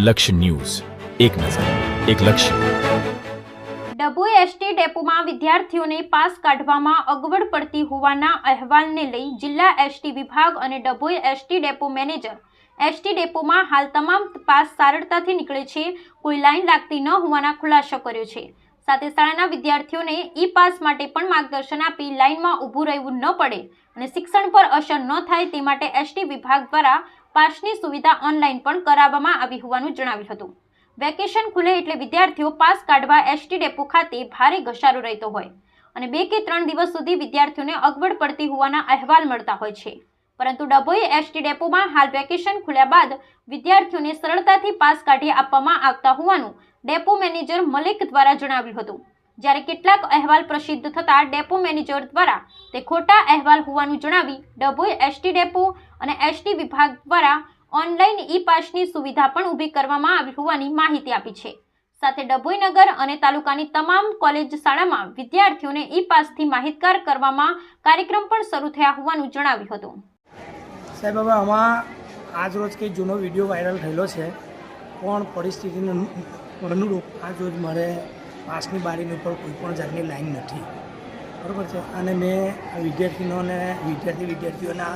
લક્ષ્ય ન્યૂઝ. એક નજર, એક લક્ષ્ય. ડભોઈ એસટી ડેપોમાં વિદ્યાર્થીઓને પાસ કાઢવામાં અગવડ પડતી હોવાના અહેવાલને લઈ જિલ્લા એસટી વિભાગ અને Dabhoi ST depot manager. ST ડેપોમાં હાલ તમામ પાસ સરળતાથી નીકળે છે, કોઈ લાઈન લાગતી ન હોવાના ખુલાસો કર્યો છે. સાથે શાળાના વિદ્યાર્થીઓને ઈ પાસ માટે પણ માર્ગદર્શન આપી લાઈનમાં ઊભું રહેવું ન પડે અને શિક્ષણ પર અસર ન થાય તે માટે એસટી વિભાગ દ્વારા પાસની સુવિધા ઓનલાઈન પણ કરાવવામાં આવી હોવાનું જણાવ્યું હતું. વેકેશન ખુલે એટલે વિદ્યાર્થીઓ પાસ કાઢવા એસટી ડેપો ખાતે ભારે ઘસારો રહેતો હોય અને બે કે ત્રણ દિવસ સુધી વિદ્યાર્થીઓને અગવડ પડતી હોવાના અહેવાલ મળતા હોય છે. પરંતુ ડભોઈ એસટી ડેપોમાં હાલ વેકેશન ખુલ્યા બાદ વિદ્યાર્થીઓને સરળતાથી પાસ કાઢી આપવામાં આવતા હોવાનું ડેપો મેનેજર મલિક દ્વારા જણાવ્યું હતું. જ્યારે કેટલાક અહેવાલ પ્રસિદ્ધ થતાં ડેપો મેનેજર દ્વારા તે ખોટા અહેવાલ હોવાનું જણાવી ડભોઈ એસટી ડેપો અને એસટી વિભાગ દ્વારા ઓનલાઈન ઈ પાસની સુવિધા પણ ઊભી કરવામાં આવી હોવાની માહિતી આપી છે. સાથે ડભોઈ નગર અને તાલુકાની તમામ કોલેજ શાળામાં વિદ્યાર્થીઓને ઈ પાસથી માહિતગાર કરવામાં કાર્યક્રમ પણ શરૂ થયા હોવાનું જણાવ્યું હતું. સાહેબ, હવે આમાં આજરોજ કે જૂનો વીડિયો વાયરલ થયેલો છે. પણ પરિસ્થિતિને અનુરૂપ આજરોજ મારે પાસની બારીની ઉપર કોઈ પણ જાતની લાઈન નથી. બરાબર છે? અને મેં વિદ્યાર્થીનોને, વિદ્યાર્થી વિદ્યાર્થીઓના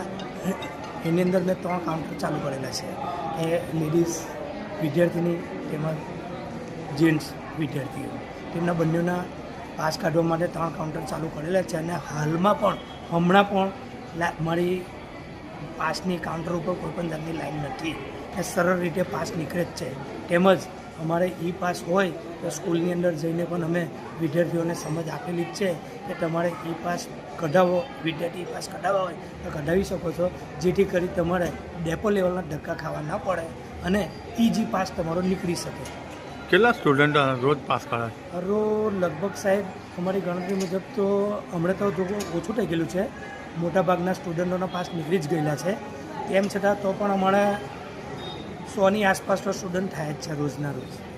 એની અંદર મેં ત્રણ કાઉન્ટર ચાલુ કરેલા છે. એ લેડીઝ વિદ્યાર્થીની તેમજ જેન્ટ્સ વિદ્યાર્થીઓ. તેમના બંનેના પાસ કાઢવા માટે ત્રણ કાઉન્ટર ચાલુ કરેલા છે અને હાલમાં પણ, હમણાં પણ મારી પાસની કાઉન્ટર ઉપર કોઈ પણ જાતની લાઈન નથી. એ સરળ રીતે પાસ નીકળે જ છે. તેમજ અમારે ઈ પાસ હોય તો સ્કૂલની અંદર જઈને પણ અમે વિદ્યાર્થીઓને સમજ આપેલી જ છે કે તમારે ઈ પાસ કઢાવો વિદ્યાર્થી ઈ પાસ કઢાવવા હોય તો કઢાવી શકો છો જેથી કરી તમારે ડેપો લેવલના ધક્કા ખાવા ના પડે અને ઇજી પાસ તમારો નીકળી શકે. કેટલા સ્ટુડન્ટ રોજ પાસ કાઢે હરો લગભગ સાહેબ અમારી ગણતરી મુજબ તો હમણાં તો થોડું ઓછું થઈ ગયેલું છે. મોટાભાગના સ્ટુડન્ટોના પાસ નીકળી જ ગયેલા છે. તેમ છતાં તો પણ અમારે સોની આસપાસનો સ્ટુડન્ટ થાય જ છે રોજના રોજ.